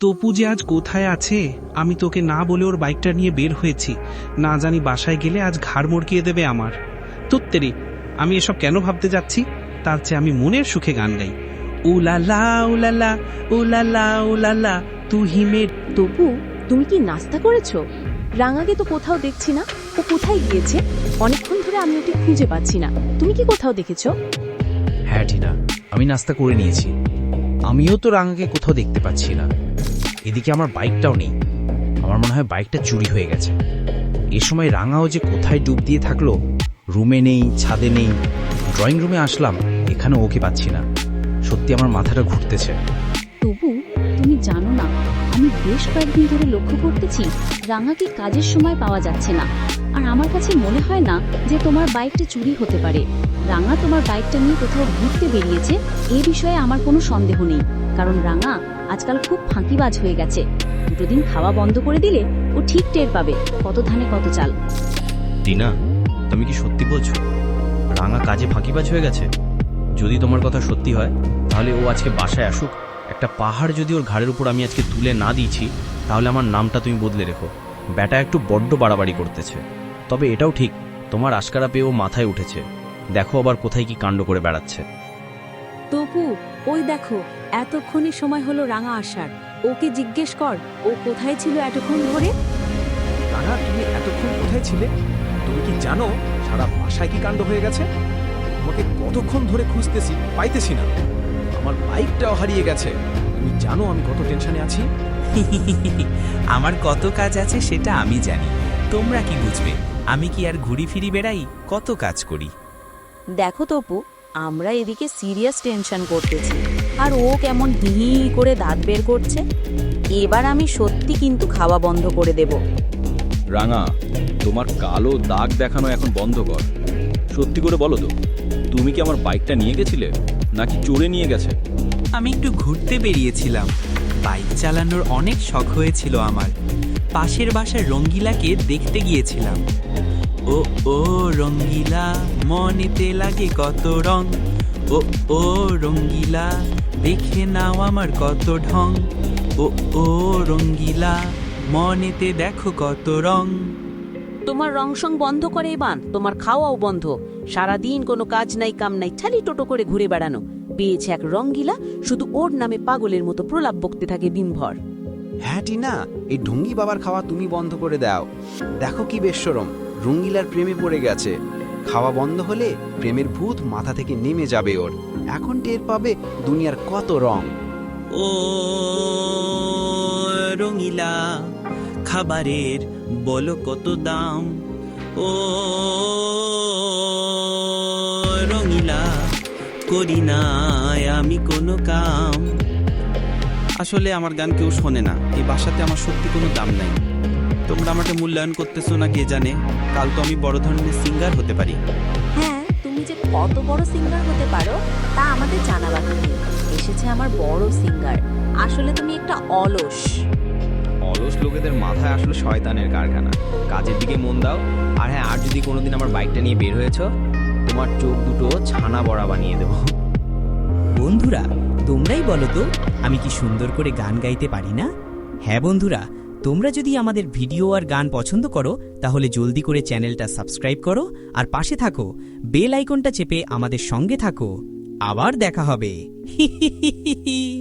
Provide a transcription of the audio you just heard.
তপু যে আজ কোথায় আছে আমি তোকে না বলে ওর বাইকটা নিয়ে বের হয়েছি। না জানি বাসায় গেলে আজ ঘাড় মড়কিয়ে দেবে আমার। তোত্তেরি আমি এসব কেন ভাবতে যাচ্ছি? তার চেয়ে আমি মনের সুখে গান গাই। উলালা উলালা উলালা উলালা তু হিমের তবু তুমি কি নাস্তা করেছ? রাঙাকে তো কোথাও দেখছি না। ও কোথায় গিয়েছে? অনেকক্ষণ ধরে আমি ওকে খুঁজে পাচ্ছি না। তুমি কি কোথাও দেখেছ? হ্যাঁ টিনা আমি নাস্তা করে নিয়েছি। আমিও তো রাঙাকে কোথাও দেখতে পাচ্ছি না। এদিকে আমার বাইকটাও নেই। আমার মনে হয় বাইকটা চুরি হয়ে গেছে। এ সময় রাঙাও যে কোথায় ডুব দিয়ে থাকল, রুমে নেই, ছাদে নেই ড্রয়িং রুমে আসলাম, এখানে ওকে পাচ্ছি না। সত্যি আমার মাথাটা ঘুরতেছে। তবু তুমি জানো না, আমি বেশ কয়েকদিন ধরে লক্ষ্য করতেছি, রাঙাকে কাজের সময় পাওয়া যাচ্ছে না। আর আমার কাছে মনে হয় না যে তোমার বাইকটা চুরি হতে পারে। রাঙা তোমার বাইকটা নিয়ে কোথাও ঘুরতে বেরিয়েছে, এ বিষয়ে আমার কোনো সন্দেহ নেই। কারণ রাঙা আজকাল খুব ফাঁকিবাজ হয়ে গেছে। দুটো দিন খাওয়া বন্ধ করে দিলে ও ঠিক টের পাবে কত ধানে কত চাল। টিনা তুমি কি সত্যি বলছো? রাঙা কাজে ফাঁকিবাজ হয়ে গেছে? যদি তোমার কথা সত্যি হয় তাহলে ও আজকে বাসায় আসুক। একটা পাহাড় যদি ওর ঘাড়ের উপর আমি আজকে তুলে না দিয়েছি তাহলে আমার নামটা তুমি বদলে রেখো। ব্যাটা একটু বড্ড বাড়াবাড়ি করতেছে। তবে এটাও ঠিক তোমার আশকারা পেয়ে ও মাথায় উঠেছে। দেখো আবার কোথায় কি কাণ্ড করে বেড়াচ্ছে। তপু ওই দেখো এতক্ষণই সময় হলো রাঙা আসার। ওকে জিজ্ঞেস কর ও কোথায় ছিল এতক্ষণ ধরে? রাঙা তুমি এতক্ষণ কোথায় ছিলে? তুমি কি জানো সারা বাসায় কি কাণ্ড হয়ে গেছে? তোমাকে কতক্ষণ ধরে খুঁজতেছি পাইতেছি না। আমার বাইকটাও হারিয়ে গেছে। তুমি জানো আমি কত টেনশনে আছি? আমার কত কাজ আছে সেটা আমি জানি। তোমরা কি বুঝবে? আমি কি আর ঘুরি ফিরি বেড়াই? কত কাজ করি? দেখো তপু আমরা এদিকে সিরিয়াস টেনশন করতেছি। আর ও কেমন হিহি করে দাঁত বের করছে? এবার আমি সত্যি কিন্তু খাওয়া বন্ধ করে দেব। রাঙা তোমার কালো দাগ দেখানো এখন বন্ধ কর। সত্যি করে বলো তো তুমি কি আমার বাইকটা নিয়ে গেছিলে নাকি চোরে নিয়ে গেছে? আমি একটু ঘুরতে বেরিয়েছিলাম। বাইক চালানোর অনেক শখ হয়েছিল আমার। পাশের বাসার রঙ্গিলাকে দেখতে গিয়েছিলাম। ও ও রঙ্গিলা মনেতে লাগে কত রং। ও ও রঙ্গিলা দেখে নাও আমার কত ঢং। ও ও রঙ্গিলা মনেতে দেখো কত রং। তোমার রংসং বন্ধ করে এবান তোমার খাওয়াও বন্ধ। সারাদিন কোনো কাজ নাই কাম নাই ছালি টোটো করে ঘুরে বেড়ানো। পেয়েছে এক রঙ্গিলা শুধু ওর নামে পাগলের মতো প্রলাপ বকতে থাকে দিনভর। হ্যাঁ টিনা এই ঢুঙ্গি বাবার খাওয়া তুমি বন্ধ করে দাও। দেখো কি বেশ্বরম রঙ্গিলার প্রেমে পড়ে গেছে। খাওয়া বন্ধ হলে প্রেমের ভূত মাথা থেকে নেমে যাবে ওর। এখন টের পাবে দুনিয়ার কত রং। ও রঙিলা খাবারের বলো কত দাম। ও রঙিলা করি না আমি কোনো কাম। আসলে আমার গান কেউ শোনে না। এই বাসাতে আমার সত্যি কোনো দাম নাই। তোমরা আমাকে মূল্যায়ন করতেছো না কে জানে? কাল তো আমি বড় ধরনের সিঙ্গার হতে পারি। হ্যাঁ তুমি যে কত বড় সিঙ্গার হতে পারো তা আমাদের জানা বাকি নেই। এসেছে আমার বড় সিঙ্গার আসলে তুমি একটা অলস। অলস লোকেদের মাথায় আসলে শয়তানের কারখানা। কাজের দিকে মন দাও। আর হ্যাঁ আর যদি কোনোদিন আমার বাইকটা নিয়ে বের হয়েছ তোমার চোখ দুটো ছানা বড়া বানিয়ে দেবো। বন্ধুরা তোমরাই বলো তো আমি কি সুন্দর করে গান গাইতে পারি না? হ্যাঁ বন্ধুরা তোমরা যদি আমাদের ভিডিও আর গান পছন্দ করো, তাহলে জলদি করে চ্যানেলটা সাবস্ক্রাইব করো আর পাশে থাকো। বেল আইকনটা চেপে আমাদের সঙ্গে থাকো। আবার দেখা হবে।